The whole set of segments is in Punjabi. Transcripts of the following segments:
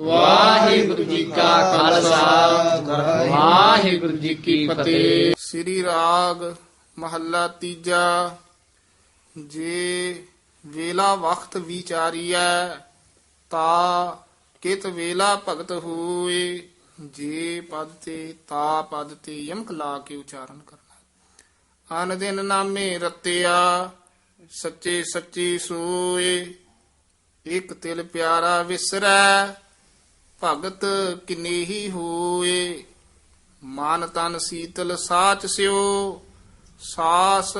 ਵਾਹਿਗੁਰੂ ਜੀ ਕਾ ਖਾਲਸਾ। ਵਾਹਿਗੁਰੂ ਜੀ ਕੀ ਫਤਿਹ। ਸ੍ਰੀ ਰਾਗ ਮਹੱਲਾ ਤੀਜਾ। ਜੇ ਵੇਲਾ ਵਕਤ ਵਿਚਾਰੀਐ, ਤਾ ਕਿਤ ਵੇਲਾ ਭਗਤ ਹੋਏ। ਜੇ ਪਦ ਤੇ, ਤਾ ਪਦ ਤੇ ਯਮਕ ਲਾ ਕੇ ਉਚਾਰਨ ਕਰਨਾ। ਅਨ ਦਿਨ ਨਾਮੇ ਰਤਿਆ, ਸੱਚੇ ਸੱਚੀ ਸੋਏ। ਇਕ ਤਿਲ ਪਿਆਰਾ ਵਿਸਰੈ ਭਗਤ ਕਿਨੇਹੀ ਹੋਏ? ਮਨ ਤਨ ਸੀਤਲ ਸਾਚ ਸਿਓ, ਸਾਸ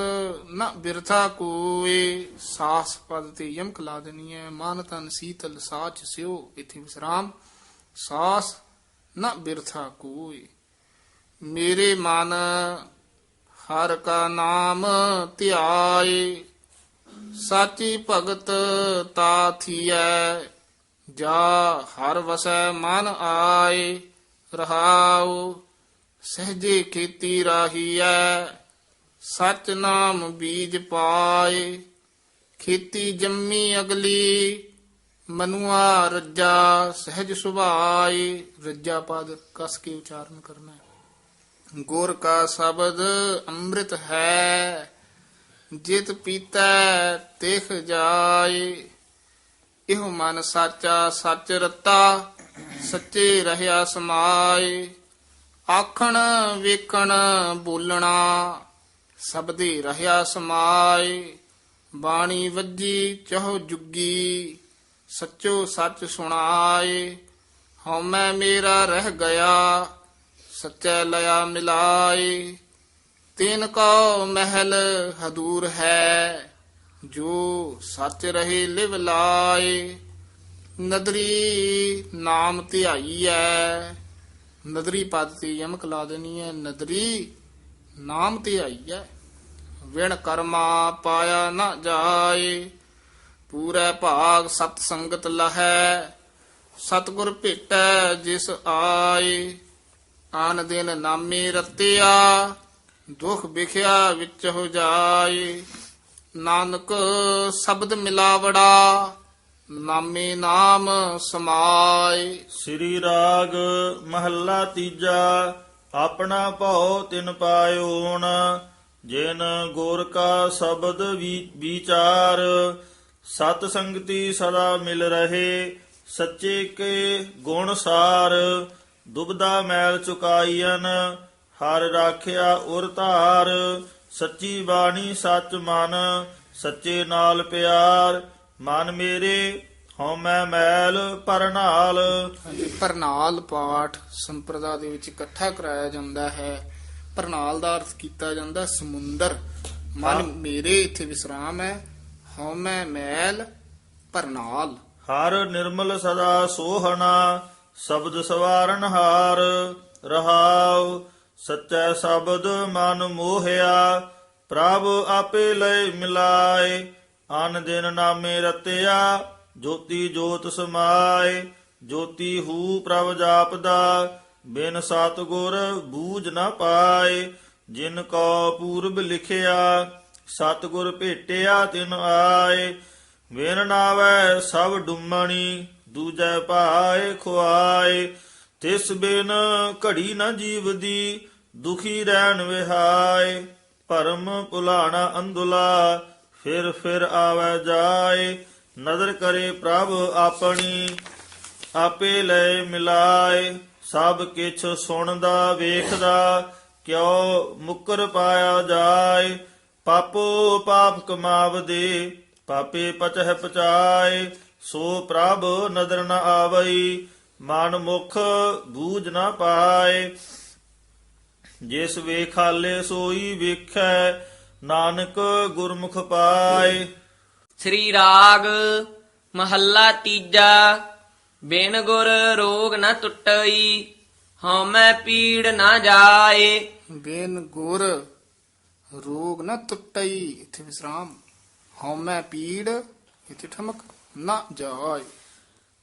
ਨ ਬਿਰਥਾ ਕੋਏ। ਸਾਸ ਪਦ ਤੇ ਯਮਕ ਲਾ ਦੇਣੀ ਹੈ, ਮਨ ਤਨ ਸੀਤਲ ਸਾਚ ਸਿਓ। ਇਥੇ ਵਿਸਰਾਮ, ਸਾਸ ਨ ਬਿਰਥਾ ਕੋਏ। ਮੇਰੇ ਮਨ ਹਰ ਕਾ ਨਾਮ ਧਿਆਏ, ਸਾਚੀ ਭਗਤ ਤਾ ਥੀਐ। ਜਾ ਹਰ ਵਸੈ ਮਨ ਆਏ, ਰਹਾਉ, ਸਹਜੇ ਖੇਤੀ ਰਾਹੀਐ ਸਚ ਨਾਮ ਬੀਜ ਪਾਏ। ਖੇਤੀ ਜੰਮੀ ਅਗਲੀ, ਮਨੁਆ ਰੱਜਾ ਸਹਿਜ ਸੁਭਾਏ। ਰੱਜਾ ਪਦ ਕਸ ਕੇ ਉਚਾਰਨ ਕਰਨਾ ਹੈ। ਗੁਰ ਕਾ ਸ਼ਬਦ ਅੰਮ੍ਰਿਤ ਹੈ, ਜਿਤ ਪੀਤਾ ਤਿਖ ਜਾਏ। ਇਹੋ ਮਨ ਸਾਚਾ ਸੱਚ ਰਤਾ, ਸੱਚੇ ਰਹਿਆ ਸਮਾਏ। ਆਖਣ ਵੇਖਣ ਬੋਲਣਾ, ਸਬਦੇ ਰਹਿਆ ਸਮਾਏ। ਬਾਣੀ ਵੱਜੀ ਚਹੁ ਜੁਗੀ, ਸੱਚੋ ਸੱਚ ਸੁਣਾਏ। ਹਉਮੈ ਮੇਰਾ ਰਹਿ ਗਿਆ, ਸੱਚੈ ਲਿਆ ਮਿਲਾਏ। ਤਿਨ ਕੋ ਮਹਿਲ ਹਦੂਰ ਹੈ ਜੋ ਸੱਚ ਰਹੇ ਲਿਵ ਲਾਏ, ਨਦਰੀ ਨਾਮ ਧਿਆਈਐ ਨਦਰੀ ਪਦ ਤੇ ਯਮਕ ਲਾ ਦੇਣੀ ਹੈ ਨਦਰੀ ਨਾਮ ਧਿਆਈਐ ਵਿਣ ਕਰਮਾ ਪਾਇਆ ਨਾ ਜਾਏ, ਪੂਰੇ ਭਾਗ ਸਤ ਸੰਗਤ ਲਹੈ। ਸਤਗੁਰ ਭੇਟੈ ਜਿਸ ਆਏ, ਆਨ ਦਿਨ ਨਾਮੇ ਰਤਿਆ, ਦੁਖ ਵਿਖਿਆ ਵਿੱਚ ਹੋ ਜਾਏ। ਨਾਨਕ ਸ਼ਬਦ ਮਿਲਾਵੜਾ, ਨਾਮੇ ਨਾਮ ਸਮਾਏ। ਸ੍ਰੀ ਰਾਗ ਮਹੱਲਾ ਤੀਜਾ, ਆਪਣਾ ਭਉ ਤਿਨ ਪਾਇਓਣ ਜਿਨ ਗੁਰ ਕਾ ਸ਼ਬਦ ਵੀ- ਵਿਚਾਰ, ਸਤ ਸੰਗਤੀ ਸਦਾ ਮਿਲ ਰਹੇ, ਸੱਚੇ ਕੇ ਗੁਣ ਸਾਰ, ਦੁਬਦਾ ਮੈਲ ਚੁਕਾਈਨ ਹਰ ਰਾਖਿਆ ਉਰ ਧਾਰ ਸੱਚੀ ਬਾਣੀ ਸੱਚ ਮਨ ਸੱਚੇ ਨਾਲ ਪਿਆਰ। ਮਨ ਮੇਰੇ ਹਉਮੈ ਮੈਲ ਪਰਨਾਲ। ਪਰਨਾਲ ਪਾਠ ਸੰਪਰਦਾ ਦੇ ਵਿੱਚ ਇਕੱਠਾ ਕਰਾਇਆ ਜਾਂਦਾ ਹੈ। ਪਰਨਾਲ ਦਾ ਅਰਥ ਕੀਤਾ ਜਾਂਦਾ ਸਮੁੰਦਰ। ਮਨ ਮੇਰੇ ਇੱਥੇ ਵਿਸਰਾਮ ਹੈ। ਹਉਮੈ ਮੈਲ ਪਰਨਾਲ। ਹਰ ਨਿਰਮਲ ਸਦਾ ਸੋਹਣਾ ਸ਼ਬਦ ਸਵਾਰਨ ਹਾਰ ਰਹਾਉ। ਸੱਚਾ ਸ਼ਬਦ ਮਨ ਮੋਹਿਆ, ਪ੍ਰਭ ਆਪੇ ਲੈ ਮਿਲਾਏ। ਅਨ ਦਿਨ ਨਾਮੇ ਰਤਿਆ, ਜੋਤੀ ਜੋਤ ਸਮਾਏ। ਜੋਤੀ ਹੂ ਪ੍ਰਭ ਜਾਪਦਾ, ਬਿਨ ਸਤਗੁਰ ਬੂਝ ਨਾ ਪਾਏ। ਜਿਨ ਕੋ ਪੂਰਬ ਲਿਖਿਆ, ਸਤਗੁਰ ਭੇਟਿਆ ਤਿਨ ਆਏ। ਵੇਨ ਨਾਵੈ ਸਭ ਡੁੰਮਣੀ, ਦੂਜੈ ਭਾਏ ਖੁਆਏ। ਤਿਸ ਬਿਨ ਘੜੀ ਨਾ ਜੀਵਦੀ, ਦੁਖੀ ਰਹਿਣ ਵਿਹਾਏ। ਭਰਮ ਭੁਲਾਣਾ ਅੰਧੁਲਾ, ਫਿਰ ਫਿਰ ਆਵੈ ਜਾਏ। ਨਦਰ ਕਰੇ ਪ੍ਰਭ ਆਪਣੀ, ਆਪੇ ਲੈ ਮਿਲਾਏ। ਸਭ ਕਿਛ ਸੁਣਦਾ, ਵੇਖਦਾ, ਕਿਉ ਮੁਕਰ ਪਾਇਆ ਜਾਏ। ਪਾਪੋ ਪਾਪ ਕਮਾਵਦੇ, ਪਾਪੇ ਪਚਹਿ ਪਚਾਏ। ਸੋ ਪ੍ਰਭ ਨਦਰ ਨ ਆਵਈ ਮਨ ਮੁਖ ਬੂਝ ਨਾ ਪਾਏ। ਜਿਸ ਵੇਖਾਲੇ ਸੋਈ ਵੇਖੈ ਨਾਨਕ ਗੁਰਮੁਖ ਪਾਏ। ਸ੍ਰੀ ਰਾਗ ਮਹੱਲਾ ਤੀਜਾ ਬਿਨ ਗੁਰ ਰੋਗ ਨ ਟੁੱਟਈ ਹਉਮੈ ਪੀੜ ਨ ਜਾਏ। ਬੇਨ ਗੁਰ ਰੋਗ ਨਾ ਟੁੱਟਈ ਇੱਥੇ ਵਿਸਰਾਮ। ਹਉਮੈ ਪੀੜ ਇੱਥੇ ਠਮਕ ਨਾ ਜਾਏ।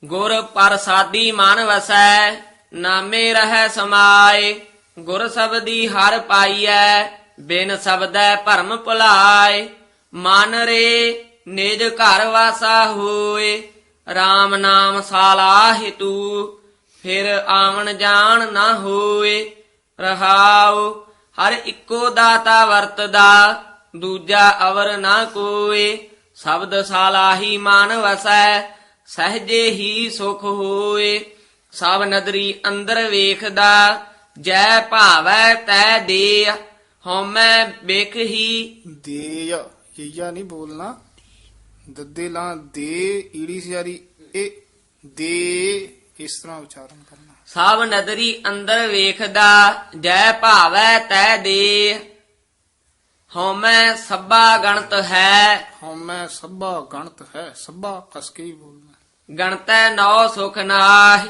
ਗੁਰ ਪ੍ਰਸਾਦੀ ਮਨ ਵਸੈ, ਨਾਮੇ ਰਹਿ ਸਮਾਏ। ਗੁਰ ਸਬਦੀ ਹਰ ਪਾਈਐ, ਬਿਨ ਸਬਦੈ ਭਰਮ ਭੁਲਾਏ। ਮਨ ਰੇ ਨਿਜ ਘਰ ਵਾਸਾ ਹੋਏ RAM ਨਾਮ ਸਾਲਾਹਿ ਤੂ ਫਿਰ ਆਵਣ ਜਾਣ ਨਾ ਹੋਏ, ਰਹਾਉ, ਹਰ ਇੱਕੋ ਦਾਤਾ ਵਰਤਦਾ, ਦੂਜਾ ਅਵਰ ਨਾ ਕੋਏ। ਸ਼ਬਦ ਸਾਲਾਹੀ ਮਨ ਵਸੈ ਸਹਜੇ ਹੀ ਸੁਖ ਹੋਏ ਸਭ ਨਦਰੀ ਅੰਦਰ ਵੇਖਦਾ ਜੈ ਭਾਵੈ ਤੈ ਦੇ ਹਉਮੈ ਵੇਖ ਹੀ। ਦੇ ਯਈਆ ਨਹੀਂ ਬੋਲਣਾ। ਦੱਦੇ ਲਾਂ ਦੇ ਈੜੀ ਸਿਆਰੀ ਇਹ ਦੇ ਇਸ ਤਰ੍ਹਾਂ ਉਚਾਰਨ ਕਰਨਾ। ਸਭ ਨਦਰੀ ਅੰਦਰ ਵੇਖਦਾ ਜੈ ਭਾਵੈ ਤੈ ਦੇ ਹਉਮੈ ਸੱਬਾ ਗਣਤ ਹੈ। ਹਉਮੈ ਸਭਾ ਗਣਤ ਹੈ ਸਭਾ ਕਸ ਕੇ ਹੀ ਬੋਲਣਾ। ਗਣਤੈ ਨੌ ਸੁਖ ਨਾਹਿ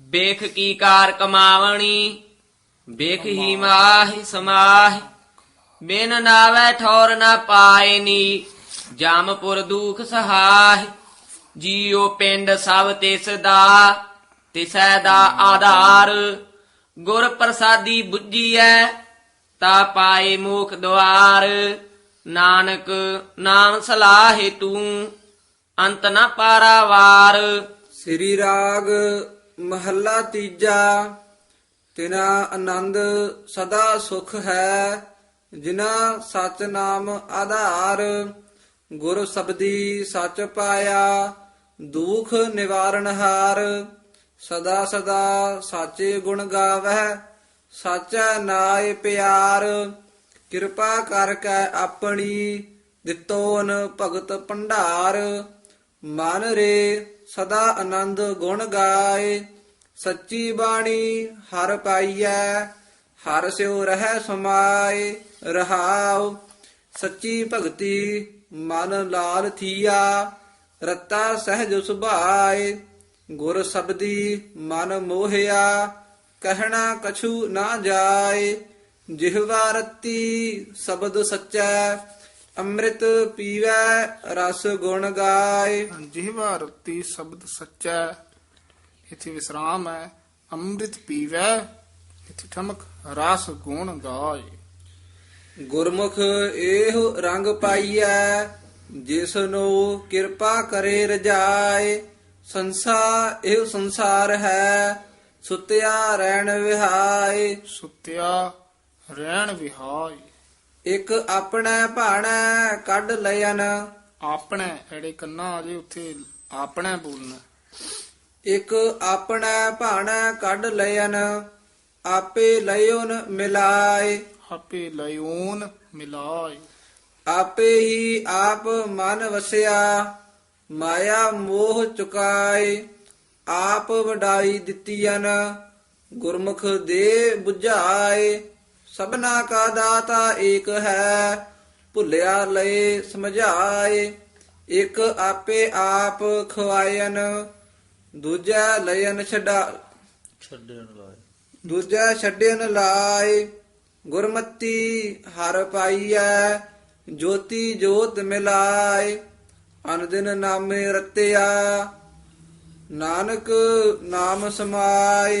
ਵੇਖ ਕੀ ਕਾਰ ਕਮਾਵਣੀ ਵੇਖ ਹੀ ਮਾਹਿ ਸਮਾਹਿ। ਬਿਨ ਨਾਵੈ ਠੌਰ ਨਾ ਪਾਇਨੀ ਜਾਮਪੁਰ ਦੁਖ ਸਹਾਇ ਜੀਉ ਪਿੰਡ ਸਭ ਤਿਸ ਦਾ ਤਿਸੈ ਦਾ ਆਧਾਰ। ਗੁਰ ਪ੍ਰਸਾਦੀ ਬੁੱਝੀਐ ਤਾ ਪਾਏ ਮੂਖ ਦੁਆਰ। ਨਾਨਕ ਨਾਮ ਸਲਾਹੇ ਤੂੰ। ਅੰਤ ਨ ਪਾਰਾਵਾਰ। ਸ੍ਰੀ ਰਾਗ ਮਹੱਲਾ ਤੀਜਾ, ਤਿਨਾ ਆਨੰਦ ਸਦਾ ਸੁਖ ਹੈ, ਜਿਨਾ ਸਚ ਨਾਮ ਆਧਾਰ। ਗੁਰ ਸਬਦੀ ਸਚ ਪਾਇਆ, ਦੁਖ ਨਿਵਾਰਨ ਹਾਰ। ਸਦਾ ਸਦਾ ਸਾਚੇ ਗੁਣ ਗਾਵਹਿ, ਸਾਚਾ ਨਾਇ ਪਿਆਰ। ਕਿਰਪਾ ਕਰਕੇ ਆਪਣੀ ਦਿੱਤੋਨ ਭਗਤ ਭੰਡਾਰ। ਮਨ ਰੇ ਸਦਾ ਆਨੰਦ ਗੁਣ ਗਾਏ, ਸੱਚੀ ਬਾਣੀ ਹਰ ਪਾਈਐ, ਹਰ ਸਿਉ ਰਹਿ ਸਮਾਏ, ਰਹਾਉ। ਸੱਚੀ ਭਗਤੀ ਮਨ ਲਾਲ ਥੀਆ, ਰਤਾ ਸਹਿਜ ਸੁਭਾਏ। ਗੁਰ ਸਬਦੀ ਮਨ ਮੋਹਿਆ, ਕਹਿਣਾ ਕਛੂ ਨਾ ਜਾਏ। ਜਿਹਵਾ ਰਤੀ ਸ਼ਬਦ ਸੱਚੈ ਅੰਮ੍ਰਿਤ ਪੀਵੈ ਰਸ ਗੁਣ ਗਾਏ। ਜਿਹਵਾ ਰਤੀ ਸ਼ਬਦ ਸੱਚਾ ਇਥੇ ਵਿਸਰਾਮ ਹੈ। ਅੰਮ੍ਰਿਤ ਪੀਵੈ ਇਥੇ ਠਮਕ ਰਸ ਗੁਣ ਗਾਏ। ਗੁਰਮੁਖ ਇਹੋ ਰੰਗ ਪਾਈਐ ਜਿਸ ਨੂੰ ਕਿਰਪਾ ਕਰੇ ਰਜਾਏ। ਸੰਸਾਰ ਇਹ ਸੰਸਾਰ ਹੈ ਸੁਤਿਆ ਰਹਿਣ ਵਿਹਾਏ। ਸੁਤਿਆ ਰਹਿਣ ਵਿਹਾਈ ਇੱਕ ਆਪਣਾ ਭਾਣਾ ਕੱਢ ਲਿਆਨ ਆਪਣੇ ਐੜੇ ਕੰਨਾ ਆ ਜੇ ਉੱਥੇ ਆਪਣੇ ਬੋਲਣਾ। ਇੱਕ ਆਪਣਾ ਭਾਣਾ ਕੱਢ ਲਿਆਨ ਆਪੇ ਲਿਓਨ ਮਿਲਾਏ। ਆਪੇ ਲਿਓਨ ਮਿਲਾਏ। ਆਪੇ ਹੀ ਆਪ ਮਨ ਵਸਿਆ ਮਾਇਆ ਮੋਹ ਚੁਕਾਏ। ਆਪ ਵਡਾਈ ਦਿੱਤੀਆਂ ਗੁਰਮੁਖ ਦੇ 부ਝਾਏ ਸਭਨਾ ਕਾ ਦਾਤਾ ਏਕ ਹੈ ਭੁੱਲਿਆ ਲਏ ਸਮਝਾਏ ਇੱਕ ਆਪੇ ਆਪ ਖਵਾਇਨ ਦੂਜਾ ਲਇਨ ਛਡਾ ਛੱਡਣ ਲਾਏ। ਦੂਜਾ ਛੱਡਣ ਲਾਏ ਗੁਰਮਤੀ ਹਰ ਪਾਈਐ ਜੋਤੀ ਜੋਤ ਮਿਲਾਏ ਅਨਦਿਨ ਨਾਮੇ ਰਤਿਆ ਨਾਨਕ ਨਾਮ ਸਮਾਏ।